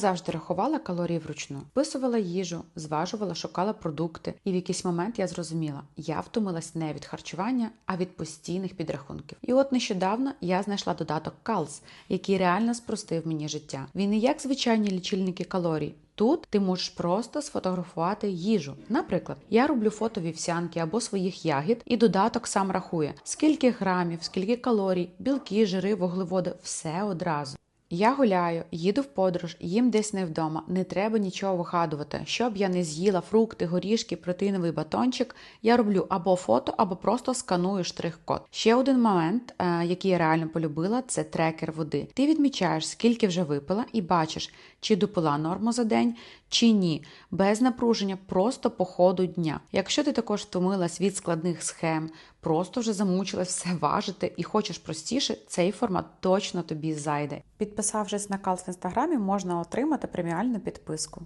Завжди рахувала калорії вручну, вписувала їжу, зважувала, шукала продукти, і в якийсь момент я зрозуміла, я втомилась не від харчування, а від постійних підрахунків. І от нещодавно я знайшла додаток Calz, який реально спростив мені життя. Він не як звичайні лічильники калорій. Тут ти можеш просто сфотографувати їжу. Наприклад, я роблю фото вівсянки або своїх ягід, і додаток сам рахує, скільки грамів, скільки калорій, білки, жири, вуглеводи, все одразу. Я гуляю, їду в подорож, їм десь не вдома. Не треба нічого вигадувати. Щоб я не з'їла фрукти, горішки, протеїновий батончик, я роблю або фото, або просто сканую штрих-код. Ще один момент, е, який я реально полюбила, це трекер води. Ти відмічаєш, скільки вже випила, і бачиш, чи допила норму за день, чи ні, без напруження, просто по ходу дня. Якщо ти також втомилась від складних схем, просто вже замучилась все важити і хочеш простіше, цей формат точно тобі зайде. Підписавшись на кал в інстаграмі, можна отримати преміальну підписку.